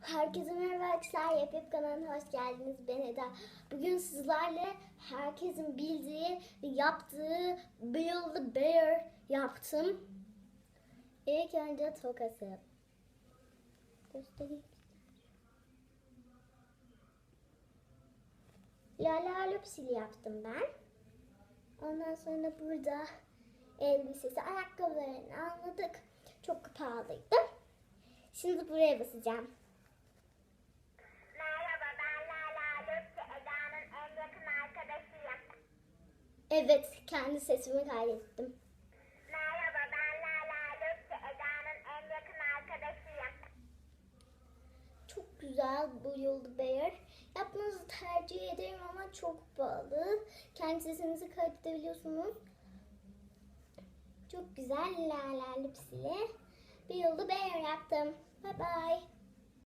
Herkese merhaba arkadaşlar. Yapıp kanalına hoş geldiniz. Ben Eda. Bugün sizlerle herkesin bildiği ve yaptığı Build a Bear yaptım. İlk önce tokası. Göstereyim. Lala Lupsi'li yaptım ben. Ondan sonra burada elbisesi, ayakkabılarını anladık. Çok pahalıydı. Şimdi buraya basacağım. Evet, kendi sesimi kaydettim. Merhaba ben Lala Lütfi Eda'nın en yakın arkadaşıyım. Çok güzel bu yolda bear. Yapmanızı tercih ederim ama çok pahalı. Kendi sesinizi kaydedebiliyorsunuz. Çok güzel la la lipsiyle bir yolda bear yaptım. Bye bye.